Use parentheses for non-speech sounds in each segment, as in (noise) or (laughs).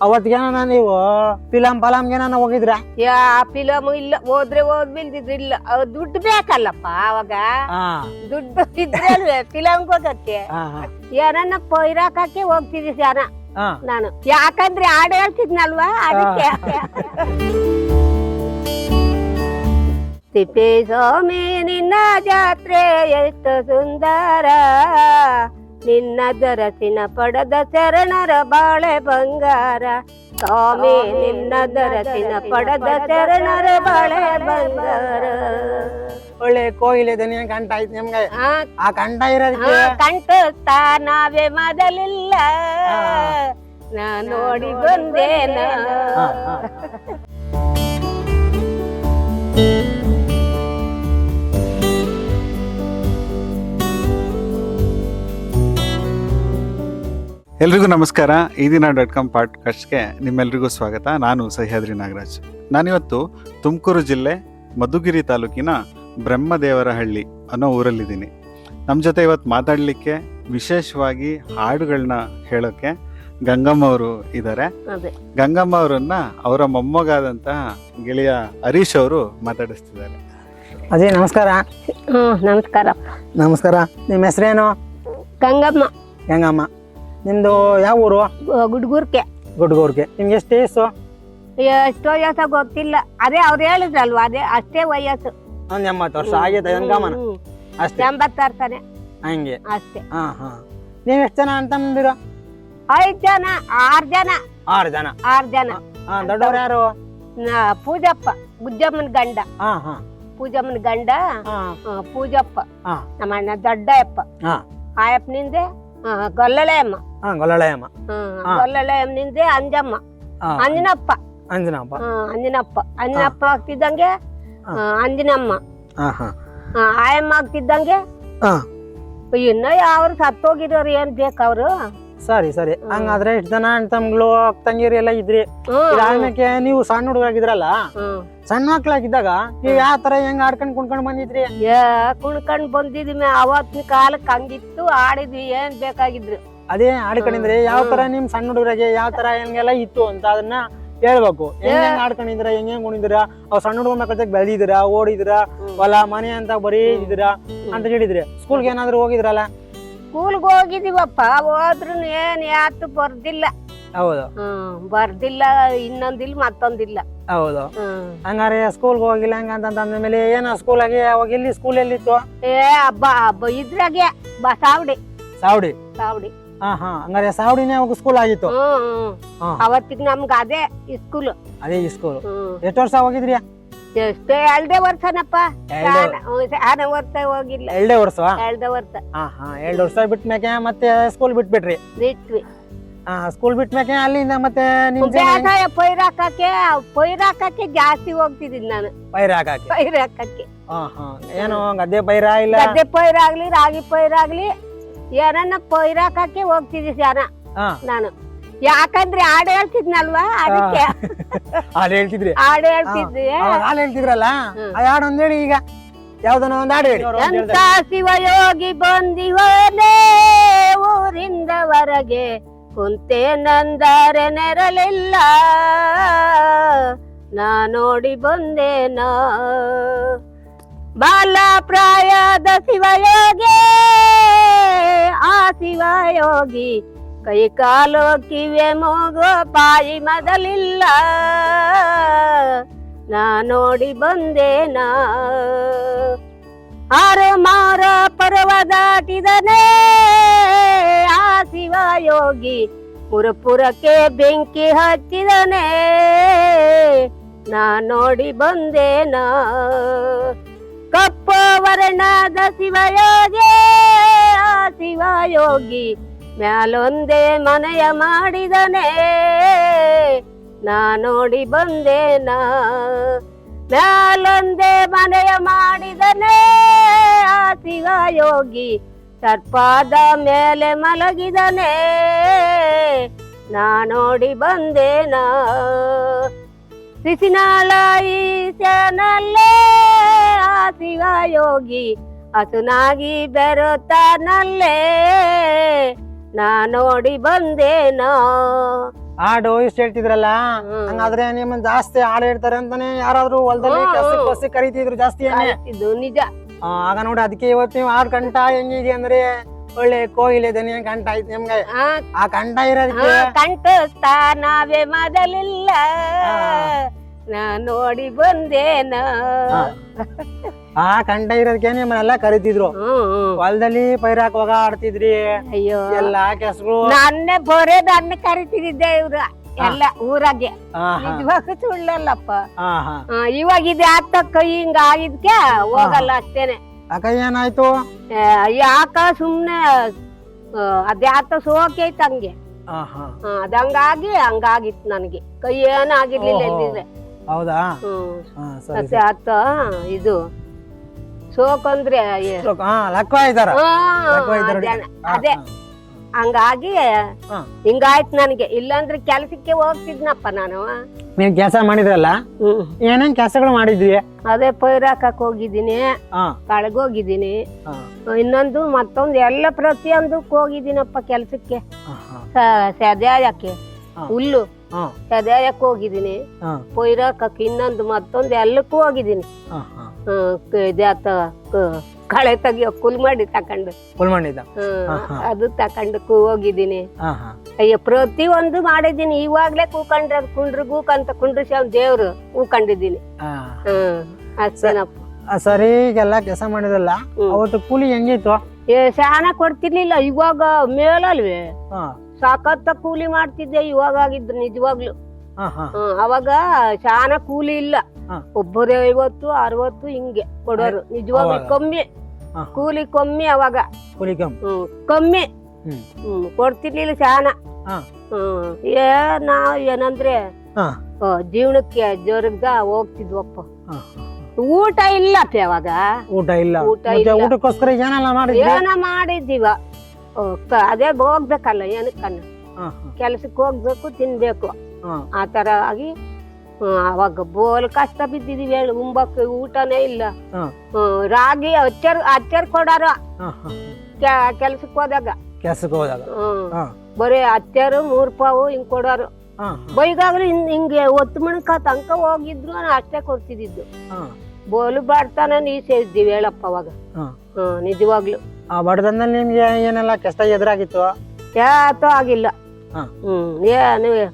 ಅವತ್ತಿಗೇನ ನೀವು? ಫಿಲಂ ಫಲಂಗೇನ ಹೋಗಿದ್ರ? ಯಾ ಫಿಲಂ ಇಲ್ಲ ಹೋದ್ರೆ ಹೋದ್ಬಿಲ್ದಿದ್ರು ಇಲ್ಲ ಅವ್ ದುಡ್ಡು ಬೇಕಲ್ಲಪ್ಪ ಅವಾಗ? ಹಾ. ದುಡ್ಡು ಇದ್ರೆ ಅಲ್ವೇ ಫಿಲಂ ಹೋಗಕ್ಕೆ? ಹಾ ಹಾ. ಏನನ್ನ ಪೈರಾಕಕ್ಕೆ ಹೋಗ್ತಿದ್ದೆ ಜನ ಹಾ. ನಾನು. ಯಾಕಂದ್ರೆ ಹಾಡು ಹೇಳ್ತಿದ್ನಲ್ವಾ? ಅದಕ್ಕೆ. ತಿಪ್ಪೆ ಸ್ವಾಮಿ ನಿನ್ನ ಜಾತ್ರೆ ಎಷ್ಟು ಸುಂದರ. ನಿನ್ನ ದರಸಿನ ಪಡದ ಶರಣರ ಬಾಳೆ ಬಂಗಾರ. ಸ್ವಾಮಿ ನಿನ್ನ ದರಸಿನ ಪಡದ ಶರಣರ ಬಾಳೆ ಬಂಗಾರ. ಒಳ್ಳೆ ಕೋಗಿಲೆ ದನಿಯ ಕಂಠ ಆಯ್ತು ನಿಮ್ಗೆ? ಆ ಆ ಕಂಠ ಇರೋದಕ್ಕೆ? ಕಂಠಸ್ತಾ ನಾವೇ ಮೊದಲಿಲ್ಲ. ನಾ ನೋಡಿ ಬಂದೇನ. ಎಲ್ರಿಗೂ ನಮಸ್ಕಾರ. ಈ ದಿನ ಡಾಟ್ ಕಾಮ್ ಪಾಡ್ಕಾಸ್ಟ್ಗೆ ನಿಮ್ಮೆಲ್ರಿಗೂ ಸ್ವಾಗತ. ನಾನು ಸಹ್ಯಾದ್ರಿ ನಾಗರಾಜ್. ನಾನಿವತ್ತು ತುಮಕೂರು ಜಿಲ್ಲೆ ಮಧುಗಿರಿ ತಾಲೂಕಿನ ಬ್ರಹ್ಮದೇವರಹಳ್ಳಿ ಅನ್ನೋ ಊರಲ್ಲಿದ್ದೀನಿ. ನಮ್ಮ ಜೊತೆ ಇವತ್ತು ಮಾತಾಡಲಿಕ್ಕೆ ವಿಶೇಷವಾಗಿ ಹಾಡುಗಳನ್ನ ಹೇಳೋಕ್ಕೆ ಗಂಗಮ್ಮ ಅವರು ಇದ್ದಾರೆ ಅದೇ. ಗಂಗಮ್ಮ ಅವರನ್ನ ಅವರ ಮೊಮ್ಮಗಾದಂತಹ ಗೆಳೆಯ ಹರೀಶ್ ಅವರು ಮಾತಾಡಿಸ್ತಿದ್ದಾರೆ. ಅದೇ ನಮಸ್ಕಾರ. ನಮಸ್ಕಾರ. ನಮಸ್ಕಾರ. ನಿಮ್ಮ ಹೆಸರೇನು? ಗಂಗಮ್ಮ. ಹೆಂಗಮ್ಮ ನಿಮ್ದು ಯಾವ ಊರು? ಗುಡ್ಗೂರ್ಕೆ. ಗುಡ್ಗೂರ್ಗೆ ನಿಮ್ಗೆ ಎಷ್ಟು ವಯಸ್ಸು? ಎಷ್ಟೋ ವಯಸ್ಸ ಗೊತ್ತಿಲ್ಲ. ಅದೇ ಅವ್ರು ಹೇಳಿದ್ರಲ್ವಾ ಅದೇ ಅಷ್ಟೇ ವಯಸ್ಸು. ಒಂದ್ ಎಂಬತ್ತು ವರ್ಷ ಆಗಿದೆ ಗಮನ. ಅಷ್ಟೇ. ಎಂಬತ್ತಾರು ತಾನೆ ಹಂಗೆ. ಅಷ್ಟೇ. ಹಾ ಹಾ. ನೀವ್ ಎಷ್ಟು ಜನ ಅಂತ ಬಂದಿರೋ ಐದ್ ಜನ ಆರ್ ಜನ. ಆರು ಜನ? ಆರ್ ಜನ. ಹಾ ದೊಡ್ಡವ್ರು ಯಾರು? ನ- ಪೂಜಪ್ಪ ಗುಜ್ಜಮ್ಮನ ಗಂಡ. ಹಾ ಹಾ. ಪೂಜಮ್ಮನ ಗಂಡ ಹಾ. ಆ, ಪೂಜಪ್ಪ. ಹಾ. ನಮ್ಮ ಅಣ್ಣ ದೊಡ್ಡ ಅಪ್ಪ ಹಾ. ಆ ಅಪ್ಪನಿಂದೆ ಗೊಲ್ಲಳೆ ಅಮ್ಮ ಹಾ ಗೊಲ್ಲಳೆಯಮ್ಮ. ನಿಂದೆ. ಅಂಜಮ್ಮ. ಅಂಜನಪ್ಪ. ಅಂಜನಪ್ಪ. ಅಂಜನಪ್ಪ. ಅಂಜನಪ್ಪ ಆಗ್ತಿದ್ದಂಗೆ ಅಂಜನಮ್ಮ. ಆಯಮ್ಮ ಆಗ್ತಿದ್ದಂಗೆ. ಇನ್ನ ಯಾವ್ರು ಸತ್ತೋಗಿರೋರು ಏನ್ ಬೇಕವ್ರು ಸರಿ ಸರಿ. ಹ್ಮ್. ಹಂಗಾದ್ರೆ ಎಷ್ಟು ಜನ ಅಣ್ಣ ತಮ್ಗಳು ತಂಗಿರಿ ಎಲ್ಲ ಇದ್ರಿ. ಇದಾದ್ಮೇಲೆ ನೀವು ಸಣ್ಣ ಹುಡುಗಾಗಿದ್ರಲ್ಲ ಹ್ಮ್. ಸಣ್ಣ ಮಕ್ಳಾಗಿದ್ದಾಗ ನೀವ್ ಯಾವ ತರ ಹೆಂಗ್ ಆಡ್ಕೊಂಡ್ ಕುಣ್ಕೊಂಡ್ ಬಂದಿದ್ರಿ? ಕುಣ್ಕೊಂಡ್ ಬಂದಿದ್ವಿ ಅವತ್ತಿನ ಕಾಲಕ್ಕೆ ಹಂಗಿತ್ತು ಆಡಿದ್ವಿ ಏನ್ ಬೇಕಾಗಿದ್ರು. ಅದೇ ಆಡ್ಕೊಂಡಿದ್ರೆ ಯಾವ ತರ ನಿಮ್ ಸಣ್ಣ ಹುಡುಗರಿಗೆ ಯಾವ ತರ ಹೆಂಗೆಲ್ಲ ಇತ್ತು ಅಂತ ಅದನ್ನ ಹೇಳ್ಬೇಕು. ಹೆಂಗ್ ಹೆಂಗ್ ಆಡ್ಕೊಂಡಿದ್ರ ಹೆಂಗ್ ಹೆಂಗ್ ಉಣಿದಿರ ಅವ್ ಸಣ್ಣ ಹುಡುಗ ಮಕ್ಕಳ ಬೆಳೆದಿದ್ರ ಓಡಿದ್ರ ಹೊಲ ಮನೆ ಅಂತ ಬರೀ ಇದ್ರ ಅಂತ ಹೇಳಿದ್ರೆ. ಸ್ಕೂಲ್ಗೆ ಏನಾದ್ರು ಹೋಗಿದ್ರಲ್ಲ? ಸ್ಕೂಲ್ಗೆ ಹೋಗಿದೀವಪ್ಪ ಹೋದ್ರು ಏನ್ ಯಾತು ಬರ್ದಿಲ್ಲ. ಹೌದು. ಬರ್ದಿಲ್ಲ ಇನ್ನೊಂದಿಲ್ಲ ಮತ್ತೊಂದಿಲ್ಲ. ಹೌದು. ಹಂಗಾರೆ ಸ್ಕೂಲ್ಗೆ ಹೋಗಿಲ್ಲ ಹಂಗ ಅಂತ ಅಂದ್ಮೇಲೆ ಏನ ಆಗಿ ಅವಾಗ ಎಲ್ಲಿ ಸ್ಕೂಲ್ ಎಲ್ಲಿತ್ತು? ಏ ಹಬ್ಬ ಹಬ್ಬ ಇದ್ರಾಗೆ ಬಾ ಸಾವಡಿ. ಸಾವಡಿ. ಸಾವಡಿ. ಹಾ ಹಾ. ಹಂಗಾರೆ ಸಾವಡಿನೇ ಅವಾಗ ಸ್ಕೂಲ್ ಆಗಿತ್ತು. ಹ್ಮ್ ಹ್ಮ್. ಹಾ. ಅವತ್ತಿಗೆ ನಮ್ಗ ಅದೇ ಸ್ಕೂಲ್ ಅದೇ ಈ ಸ್ಕೂಲ್ ಎಷ್ಟು ವರ್ಷ ಹೋಗಿದ್ರಿ ಎಷ್ಟೇ ಎರಡೇ ವರ್ಷನಪ್ಪ. ಎರಡೇ ಆನೆ ವರ್ಷ ಹೋಗಿಲ್ಲ. ಎರಡೇ ವರ್ಷ? ಎರಡೇ ವರ್ಷ. ಹಾ ಹಾ. ಎರಡು ವರ್ಷ ಬಿಟ್ಮ್ಯಾಕೆ ಮತ್ತೆ ಸ್ಕೂಲ್ ಬಿಟ್ಬಿಟ್ರಿ? ಬಿಟ್ವಿ. ಹಾ ಸ್ಕೂಲ್ ಬಿಟ್ಮ್ಯಾಕೆ ಅಲ್ಲಿಂದ ಮತ್ತೆ ನಿಮ್ ಬೇಸಾಯ ಪೈರಾಕಕ್ಕೆ ಪೈರಾಕಕ್ಕೆ ಜಾಸ್ತಿ ಹೋಗ್ತಿದ್ದೀನಿ ನಾನು. ಪೈರ ಹಾಕಾಕಿ ಪೈರಾಕಕ್ಕೆ ಹಾ ಹಾ. ಏನು ಗದ್ದೆ ಪೈರ ಇಲ್ಲ? ಗದ್ದೆ ಪೈರಾಗ್ಲಿ ರಾಗಿ ಪೈರಾಗ್ಲಿ ಏನನ್ನ ಪೈರಾಕಕ್ಕೆ ಹೋಗ್ತಿದ್ದೆ ಜನ? ಹಾ. ನಾನು. ಯಾಕಂದ್ರೆ ಹಾಡು ಹೇಳ್ತಿದ್ನಲ್ವಾ? ಅದಕ್ಕೆ. (laughs) ಹಾಡು ಹೇಳ್ತಿದ್ರಿ. ಹಾಡು ಹೇಳ್ತಿದ್ವಿ ಅವಾಗ ಹಾಡು ಹೇಳ್ತಿದ್ರಲ್ಲ. ಆ ಹಾಡು ಒಂದ್ ಹೇಳಿ ಈಗ. ಯಾವ್ದನ ಒಂದ್ ಹಾಡು ಹೇಳಿ. ಎಂತ ಶಿವಯೋಗಿ ಬಂದಿವನೇ ಊರಿಂದ ಹೊರಗೆ ಕುಂತೆ ನಂದರೆ ನೆರಳಿಲ್ಲ. ನಾ ನೋಡಿ ಬಂದೇನ. ಬಾಲ ಪ್ರಾಯದ ಶಿವಯೋಗಿ, ಆ ಶಿವಯೋಗಿ ಕೈ ಕಾಲು ಕಿವೆ ಮೂಗು ಪಾಯಿ ಮೊದಲಿಲ್ಲ. ನಾ ನೋಡಿ ಬಂದೇನ. ಆರು ಮಾರ ಪರ್ವ ದಾಟಿದನೇ, ಆ ಶಿವಯೋಗಿ ಪುರಪುರಕ್ಕೆ ಬೆಂಕಿ ಹಚ್ಚಿದನೇ. ನಾ ನೋಡಿ ಬಂದೇನಾ. ಕಪ್ಪು ವರ್ಣದ ಶಿವಯೋಗಿ, ಆ ಶಿವಯೋಗಿ ಮ್ಯಾಲೊಂದೇ ಮನೆಯ ಮಾಡಿದನೇ. ನಾ ನೋಡಿ ಬಂದೇನಾ ಮ್ಯಾಲೊಂದೇ ಮನೆಯ ಮಾಡಿದನೇ. ಆ ಶಿವಯೋಗಿ ಸರ್ಪಾದ ಮೇಲೆ ಮಲಗಿದನೇ. ನಾ ನೋಡಿ ಬಂದೇನಾ ಈಶನಲ್ಲೇ ಆ ಶಿವ ಯೋಗಿ ಹಸುನಾಗಿ ಬೆರುತ್ತಾನಲ್ಲೇ ನಾ ನೋಡಿ ಬಂದೇನೋ. ಹಾಡು ಇಷ್ಟು ಹೇಳ್ತಿದ್ರಲ್ಲ. ಹಂಗಾದ್ರೆ ನಿಮ್ಮನ್ ಜಾಸ್ತಿ ಆಡ ಹೇಳ್ತಾರೆ ಅಂತಾನೆ ಯಾರಾದ್ರೂ ಹೊಲದಲ್ಲಿ ಕಸಿ ಕೆಲ್ಸಕ್ಕೆ ಹ್ಮ್. ಬಸ್ಸಿಗೆ ಕರಿತಿದ್ರು ಜಾಸ್ತಿ ಏನೇ? ಇದು ನಿಜ. ಆ, ಆಗ ನೋಡಿ ಅದಕ್ಕೆ ಇವತ್ತು ನೀವು ಹಾಡು ಕಂಠ ಹೆಂಗಿದೆ ಅಂದ್ರೆ ಒಳ್ಳೆ ಕೋಯಿಲೆ ದನಿ ಕಂಠ ಐತಿ ನಿಮ್ಗೆ? ಆ, ಆ ಕಂಠ ಇರೋದಕ್ಕೆ? ಕಂಠಸ್ಥ ನಾವೇ ಮೊದಲಿಲ್ಲ. ನಾ ನೋಡಿ ಬಂದೇನ. ಆ ಕಂಡ ಇರೋದಕ್ಕೆ ನಿಮ್ಮನ್ನೆಲ್ಲ ಕರಿತಿದ್ರು. ಹೊಲದಲ್ಲಿ ಪೈರ್ ಹಾಕುವಾಗ ಆಡ್ತಿದ್ರಿ. ಅಯ್ಯೋ. ಎಲ್ಲಾ ಕೆಸರು. ನನ್ನೇ ಬೋರೆ ನನ್ನ ಕರಿತಿದ್ದೆ ಇವ್ರ. ಎಲ್ಲ ಊರಾಗೆ. ನಿಜವಾಗ ಸುಳ್ಳಲ್ಲಪ್ಪ. ಇವಾಗ ಇದು ಕೈ ಹಿಂಗ ಆಗಿದ್ಕೆ ಹೋಗಲ್ಲ ಅಷ್ಟೇನೆ. ಅಕ್ಕ ಏನಾಯ್ತು? ಯಾಕ ಸುಮ್ನೆ ಅದ್ಯಾತ್ತ ಅದ್ಯಾತ ಸೋಕೆ ಐತ ಹಂಗೆ. ಹಾ ಹಾ. ಆ, ಅದ್ ಹಂಗಾಗಿ ಹಂಗಾಗಿತ್ತು ನನಗೆ. ಕೈ ಏನಾಗಿರ್ಲಿಲ್ಲ ಓಹೋ. ಹೌದಾ? ಹಾ ಸರಿ ಮತ್ತೆ ಆತ ಇದು ಸೋಕ್ ಅಂದ್ರೆ ಹಾ ಲಕ್ವ ಇದಾರ ಲಕ್ವ ಅದೇ ಹಂಗಾಗಿ. ಹಿಂಗಾಯ್ತು ನನಗೆ. ಇಲ್ಲಾಂದ್ರೆ ಕೆಲಸಕ್ಕೆ ಹೋಗ್ತಿದ್ನಪ್ಪ ನಾನು. ನೀವು ಕೆಲಸ ಮಾಡಿದ್ರಲ್ಲ? ಏನೇನ್ ಕೆಲಸಗಳು ಮಾಡಿದ್ವಿ ಅದೇ ಪೈರಾಕಕ್ ಹೋಗಿದ್ದೀನಿ. ಹಾ. ಕಳಗೋಗಿದ್ದೀನಿ ಇನ್ನೊಂದು ಮತ್ತೊಂದು ಎಲ್ಲ ಪ್ರತಿಯೊಂದಕ್ಕೆ ಹೋಗಿದ್ದೀನಪ್ಪ ಕೆಲ್ಸಕ್ಕೆ. ಸದ್ಯಾಯಕ್ಕೆ ಹುಲ್ಲು. ಹಾ. ಸದ್ಯಾಯಕ್ಕೆ ಹೋಗಿದ್ದೀನಿ. ಹಾ. ಪೈರಾಕಕ್ಕೆ ಇನ್ನೊಂದು ಮತ್ತೊಂದು ಎಲ್ಲಕ್ಕೂ ಹೋಗಿದ್ದೀನಿ. ಹಾ ಕಳೆ ತೆಗಿಯೋ ಕುಲ್ ಮಾಡಿ ತಕೊಂಡು. ಅದು ತಕೊಂಡು ಕೂ ಹೋಗಿದ್ದೀನಿ. ಅಯ್ಯ ಪ್ರತಿ ಒಂದು ಮಾಡಿದ್ದೀನಿ. ಇವಾಗ್ಲೇ ಕೂಕೊಂಡ್ರೆ ಕುಂಡ್ರ ಕೂಕಂತ ಕುಂಡ್ರ ಶಾಮ್ ದೇವ್ರು ಕೂಕೊಂಡಿದ್ದೀನಿ. ಹಾ. ಹ್ಮ್ ಅಷ್ಟೇನಪ್ಪ ಆ, ಸರಿ ಈಗೆಲ್ಲ ಕೆಲಸ ಮಾಡಿದ್ರಲ್ಲ ಅವತ್ತು ಕೂಲಿ ಹೆಂಗಿತ್ತು? ಏ ಶಾನ ಕೊಡ್ತಿರ್ಲಿಲ್ಲ. ಇವಾಗ ಮೇಲಲ್ವೇ? ಸಾಕತ್ತ ಕೂಲಿ ಮಾಡ್ತಿದ್ದೆ ಇವಾಗ ಆಗಿದ್ರು ನಿಜವಾಗ್ಲು ಅವಾಗ ಶಾನ ಕೂಲಿ ಇಲ್ಲ. ಒಬ್ಬರು ಐವತ್ತು ಅರವತ್ತು ಹಿಂಗೆ ಕೊಡೋರು ನಿಜವಾಗ್ಲು ಕಮ್ಮಿ. ಕೂಲಿ ಕಮ್ಮಿ ಅವಾಗ. ಕಮ್ಮಿ. ಕೊಡ್ತಿರ್ಲಿಲ್ಲ ಶಾನ. ಏ ನಾವ್ ಏನಂದ್ರೆ ಜೀವನಕ್ಕೆ ಜೋರ್ಗ ಹೋಗ್ತಿದ್ವಪ್ಪ. ಊಟ ಇಲ್ಲ ಅವಾಗ. ಊಟ ಇಲ್ಲ. ಊಟ ಇಲ್ಲ. ಊಟಕ್ಕೋಸ್ಕರ ಏನೆಲ್ಲ ಮಾಡಿದ್ರಿ? ಏನ ಮಾಡಿದ್ದೀವ? ಅದೇ ಹೋಗ್ಬೇಕಲ್ಲ ಏನಕ್ಕನ್ನ ಕೆಲಸಕ್ಕೆ ಹೋಗ್ಬೇಕು ತಿನ್ಬೇಕು. ಆ ತರ ಆಗಿ ಅವಾಗ ಬೋಲ್ ಕಷ್ಟ ಬಿದ್ದಿದೀವಿ ಹೇಳಿ ಉಂಬಕ್ಕೆ ಊಟನೇ ಇಲ್ಲ. ರಾಗಿ ಅಚ್ಚರ್ ಅಚ್ಚರ್ ಕೊಡಾರ ಕೆಲ್ಸಕ್ಕೆ ಹೋದಾಗ. ಕೆಲ್ಸಕ್ಕೆ ಹೋದಾಗ. ಬರೀ ಅಚ್ಚರು ಮೂರ್ ಪಾವು ಹಿಂಗ್ ಕೊಡೋರು. ಬೈಗಾಗ್ಲು ಹಿಂಗ್ ಹಿಂಗೆ ಒತ್ತು ಮಣಕ ತನಕ ಹೋಗಿದ್ರು ಅಷ್ಟೇ ಕೊಡ್ತಿದ್ದು ಬೋಲು ಬಾಡ್ತಾನ ನೀ ಸೇರಿದ್ದೀವಿ ಹೇಳಪ್ಪ ಅವಾಗ. ನಿಜವಾಗ್ಲು. ಆ ಬಡತನದಲ್ಲಿ ನಿಮ್ಗೆ ಏನೆಲ್ಲ ಕಷ್ಟ ಎದುರಾಗಿತ್ತು? ಯಾತೂ ಆಗಿಲ್ಲ. ಹಾ. ಹ್ಮ್ ಏನು